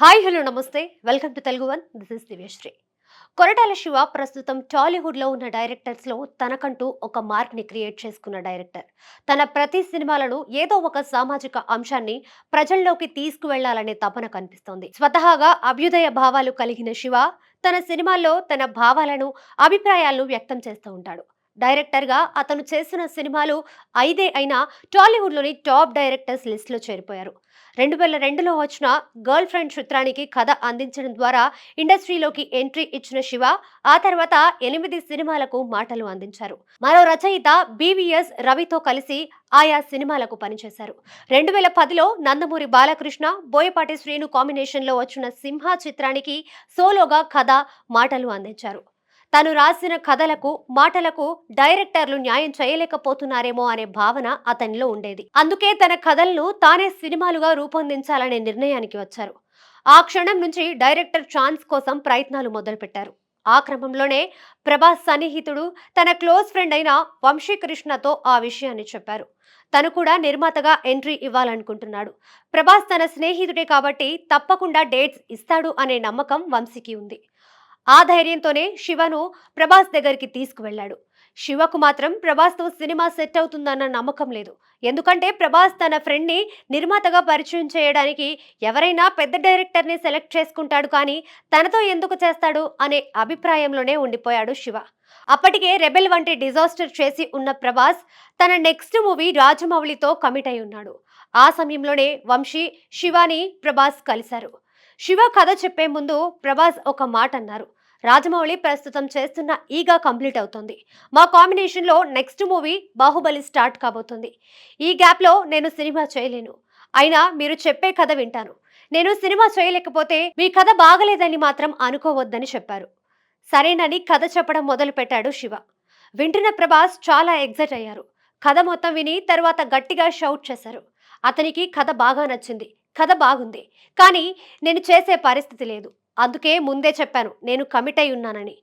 Hi hello నమస్తే. Welcome to Telugu one. This is Divyasri. Koratala Siva ప్రస్తుతం టాలీవుడ్లో ఉన్న డైరెక్టర్స్లో తనకంటూ ఒక మార్క్ని క్రియేట్ చేసుకున్న డైరెక్టర్. తన ప్రతి సినిమాలను ఏదో ఒక సామాజిక అంశాన్ని ప్రజల్లోకి తీసుకువెళ్ళాలనే తపన కనిపిస్తోంది. స్వతహాగా అభ్యుదయ భావాలు కలిగిన శివ తన సినిమాల్లో తన భావాలను అభిప్రాయాలను వ్యక్తం చేస్తూ ఉంటాడు. డైరెక్టర్గా అతను చేసిన సినిమాలు ఐదే అయినా టాలీవుడ్లోని టాప్ డైరెక్టర్స్ లిస్ట్లో చేరిపోయారు. రెండు వేల రెండులో వచ్చిన గర్ల్ ఫ్రెండ్ చిత్రానికి కథ అందించడం ద్వారా ఇండస్ట్రీలోకి ఎంట్రీ ఇచ్చిన శివ ఆ తర్వాత ఎనిమిది సినిమాలకు మాటలు అందించారు. మరో రచయిత బీవీఎస్ రవితో కలిసి ఆయా సినిమాలకు పనిచేశారు. రెండు వేల పదిలో నందమూరి బాలకృష్ణ బోయపాటి శ్రీను కాంబినేషన్లో వచ్చిన సింహ చిత్రానికి సోలోగా కథ మాటలు అందించారు. తను రాసిన కథలకు మాటలకు డైరెక్టర్లు న్యాయం చేయలేకపోతున్నారేమో అనే భావన అతనిలో ఉండేది. అందుకే తన కథలను తానే సినిమాలుగా రూపొందించాలనే నిర్ణయానికి వచ్చారు. ఆ క్షణం నుంచి డైరెక్టర్ ఛాన్స్ కోసం ప్రయత్నాలు మొదలుపెట్టారు. ఆ క్రమంలోనే ప్రభాస్ సన్నిహితుడు తన క్లోజ్ ఫ్రెండ్ అయిన వంశీకృష్ణతో ఆ విషయాన్ని చెప్పారు. తను కూడా నిర్మాతగా ఎంట్రీ ఇవ్వాలనుకుంటున్నాడు. ప్రభాస్ తన స్నేహితుడే కాబట్టి తప్పకుండా డేట్స్ ఇస్తాడు అనే నమ్మకం వంశీకి ఉంది. ఆ ధైర్యంతోనే శివను ప్రభాస్ దగ్గరికి తీసుకువెళ్ళాడు. శివకు మాత్రం ప్రభాస్తో సినిమా సెట్ అవుతుందన్న నమ్మకం లేదు. ఎందుకంటే ప్రభాస్ తన ఫ్రెండ్ని నిర్మాతగా పరిచయం చేయడానికి ఎవరైనా పెద్ద డైరెక్టర్ని సెలెక్ట్ చేసుకుంటాడు కానీ తనతో ఎందుకు చేస్తాడు అనే అభిప్రాయంలోనే ఉండిపోయాడు శివ. అప్పటికే రెబెల్ వంటి డిజాస్టర్ చేసి ఉన్న ప్రభాస్ తన నెక్స్ట్ మూవీ రాజమౌళితో కమిట్ అయి ఉన్నాడు. ఆ సమయంలోనే వంశీ శివాని ప్రభాస్ కలిశారు. శివ కథ చెప్పే ముందు ప్రభాస్ ఒక మాట అన్నారు రాజమౌళి ప్రస్తుతం చేస్తున్న ఈగా కంప్లీట్ అవుతుంది. మా కాంబినేషన్లో నెక్స్ట్ మూవీ బాహుబలి స్టార్ట్ కాబోతుంది. ఈ గ్యాప్లో నేను సినిమా చేయలేను. అయినా మీరు చెప్పే కథ వింటాను. నేను సినిమా చేయలేకపోతే మీ కథ బాగలేదని మాత్రం అనుకోవద్దని చెప్పారు. సరేనని కథ చెప్పడం మొదలు పెట్టాడు శివ. వింటున్న ప్రభాస్ చాలా ఎగ్జైట్ అయ్యారు. కథ మొత్తం విని తర్వాత గట్టిగా షౌట్ చేశారు. అతనికి కథ బాగా నచ్చింది. కథ బాగుంది. కానీ నేను చేసే పరిస్థితి లేదు. అందుకే ముందే చెప్పాను నేను కమిట్ అయి ఉన్నానని.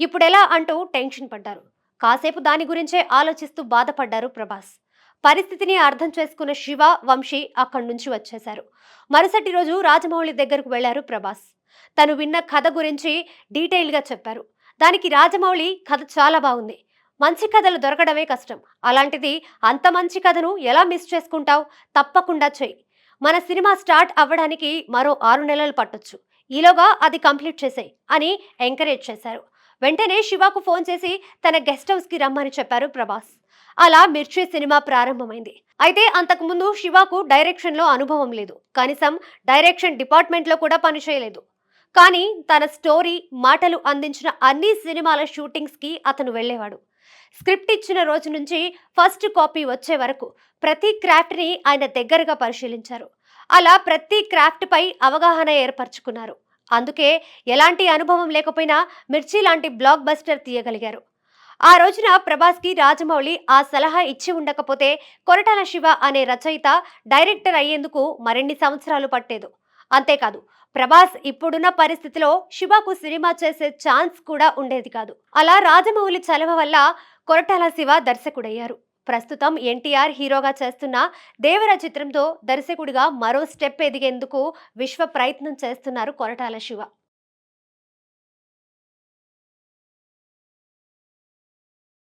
ఇప్పుడెలా అంటూ టెన్షన్ పడ్డారు. కాసేపు దాని గురించే ఆలోచిస్తూ బాధపడ్డారు ప్రభాస్. పరిస్థితిని అర్థం చేసుకున్న శివ వంశీ అక్కడి నుంచి వచ్చేశారు. మరుసటి రోజు రాజమౌళి దగ్గరకు వెళ్ళారు ప్రభాస్. తను విన్న కథ గురించి డీటెయిల్గా చెప్పారు. దానికి రాజమౌళి కథ చాలా బాగుంది. మంచి కథలు దొరకడమే కష్టం. అలాంటిది అంత మంచి కథను ఎలా మిస్ చేసుకుంటావు? తప్పకుండా చెయ్యి. మన సినిమా స్టార్ట్ అవ్వడానికి మరో ఆరు నెలలు పట్టొచ్చు. ఈలోగా అది కంప్లీట్ చేసాయి అని ఎంకరేజ్ చేశారు. వెంటనే శివకు ఫోన్ చేసి తన గెస్ట్ హౌస్కి రమ్మని చెప్పారు ప్రభాస్. అలా మిర్చి సినిమా ప్రారంభమైంది. అయితే అంతకుముందు శివకు డైరెక్షన్లో అనుభవం లేదు. కనీసం డైరెక్షన్ డిపార్ట్మెంట్లో కూడా పనిచేయలేదు కానీ తన స్టోరీ మాటలు అందించిన అన్ని సినిమాల షూటింగ్స్కి అతను వెళ్ళేవాడు. స్క్రిప్ట్ ఇచ్చిన రోజు నుంచి ఫస్ట్ కాపీ వచ్చే వరకు ప్రతి క్రాఫ్ట్ని ఆయన దగ్గరగా పరిశీలించారు. అలా ప్రతి క్రాఫ్ట్పై అవగాహన ఏర్పరచుకున్నారు. అందుకే ఎలాంటి అనుభవం లేకపోయినా మిర్చి లాంటి బ్లాక్ బస్టర్ తీయగలిగారు. ఆ రోజున ప్రభాస్కి రాజమౌళి ఆ సలహా ఇచ్చి ఉండకపోతే కొరటాల శివ అనే రచయిత డైరెక్టర్ అయ్యేందుకు మరిన్ని సంవత్సరాలు పట్టేదు. అంతేకాదు ప్రభాస్ ఇప్పుడున్న పరిస్థితిలో శివకు సినిమా చేసే ఛాన్స్ కూడా ఉండేది కాదు. అలా రాజమౌళి చలవ వల్ల కొరటాల శివ దర్శకుడయ్యారు. ప్రస్తుతం ఎన్టీఆర్ హీరోగా చేస్తున్న దేవర చిత్రంతో దర్శకుడిగా మరో స్టెప్ ఎదిగేందుకు విశ్వ ప్రయత్నం చేస్తున్నారు కొరటాల శివ.